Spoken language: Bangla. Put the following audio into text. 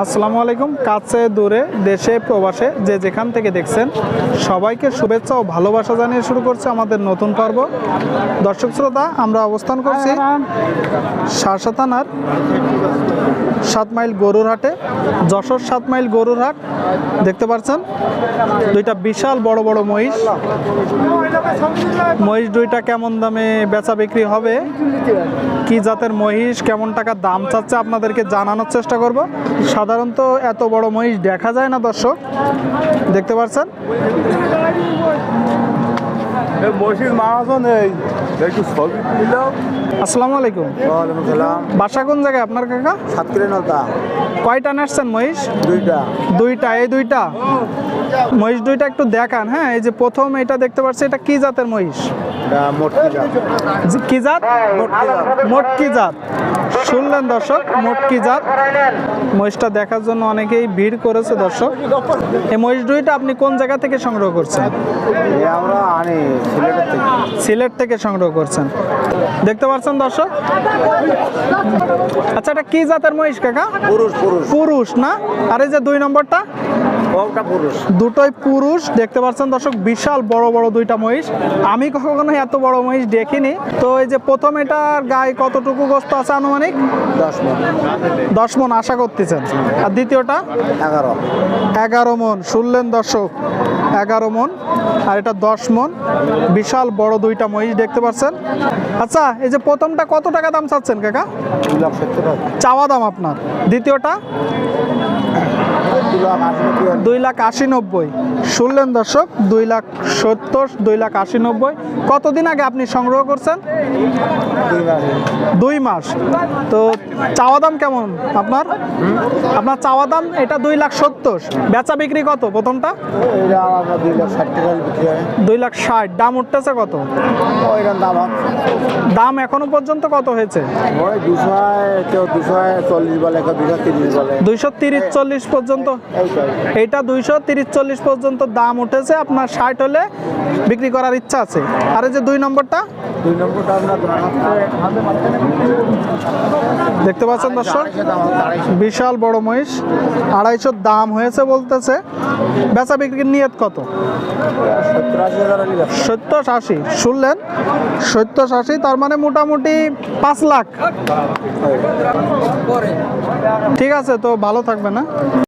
আসসালামু আলাইকুম। কাছে দূরে দেশে প্রবাসে যে যেখান থেকে দেখছেন সবাইকে শুভেচ্ছা ও ভালোবাসা জানিয়ে শুরু করছে আমাদের নতুন পর্ব। দর্শক শ্রোতা আমরা অবস্থান করছি সারসা থানার সাত মাইল গরুর হাটে যশোর সাত মাইল গরুর হাট। দেখতে পাচ্ছেন দুইটা বিশাল বড় বড় মহিষ। মহিষ দুইটা কেমন দামে বেচা বিক্রি হবে? কি জাতের মহিষ কেমন টাকা দাম চাচ্ছে আপনাদেরকে জানানোর চেষ্টা করব। সাধারণত এত বড় মহিষ দেখা যায় না দর্শক। দেখতে পাচ্ছেন মহিষের মাহাজন নেই। একটু ছবি তুলিলাম আসসালামু আলাইকুম। ওয়ালাইকুম সালাম। বাসা কোন জায়গায় আপনার কাকা? সাতক্ষীরা নলতা। কয়টা নাচছেন মহিষ? দুইটা। দুইটা এই দুইটা? মহিষ দুইটা একটু দেখান হ্যাঁ? এই যে প্রথম এটা দেখতে পাচ্ছি এটা কি জাতের মহিষ? কি জাত? মোটকি জাত? শুনলেন দর্শক মোটকি জাত? মহিষটা দেখার জন্য অনেকেই ভিড় করেছে দর্শক। এই মহিষ দুইটা আপনি কোন জায়গা থেকে সংগ্রহ করছেন? আমরা আনি সিলেটের থেকে। সিলেট থেকে সংগ্রহ করছেন। দেখতে পাচ্ছেন দর্শক? আচ্ছা এটা কি জাতের মহিষ কাকা? পুরুষ পুরুষ। না? আর এই যে দুই নম্বরটা? দুটোই পুরুষ দেখতে পাচ্ছেন দর্শক বিশাল বড় বড় দুইটা মহিষ। আমি কখনো এত বড় মহিষ দেখিনি। তো এই যে প্রথম এটার গায়ে কতটুকু গোস্ত আছে আনুমানিক? দশ মন। আশা করতেছেন। আর দ্বিতীয়টা? এগারো। এগারো মন শুনলেন দর্শক এগারো মন। আর এটা দশ মন। বিশাল বড় দুইটা মহিষ দেখতে পাচ্ছেন। আচ্ছা এই যে প্রথমটা কত টাকা দাম চাচ্ছেন কাকা? চাওয়া দাম আপনার। দ্বিতীয়টা? দুই লাখ আশি নব্বই। শুনলেন দর্শক দুই লাখ সত্তর দুই লাখ আশি নব্বই। কতদিন আগে আপনি সংগ্রহ করছেন? দুই মাস। তো চাওয়া দাম কেমন আপনার? আপনার চাওয়া দাম এটা দুই লাখ সত্তর। বেচা বিক্রি কত প্রথমটা? দুই লাখ ষাট দাম উঠতেছে কত? দাম দাম এখনও পর্যন্ত কত হয়েছে? দুইশো তিরিশ চল্লিশ পর্যন্ত? এইটা দুইশো তিরিশ চল্লিশ পর্যন্ত দাম উঠেছে। আপনার ষাট হলে বিক্রি করার ইচ্ছা আছে। আর এই যে দুই নম্বরটা? দুই দেখতে পাচ্ছেন দর্শক আড়াইশো আড়াইশো বিশাল বড় মহিষ আড়াইশোর দাম হয়েছে বলতেছে। বেচা বিক্রির নিয়ত কত? সত্তর আশি। সত্তর শুনলেন? সত্তর আশি তার মানে মোটামুটি পাঁচ লাখ। ঠিক আছে তো ভালো থাকবে না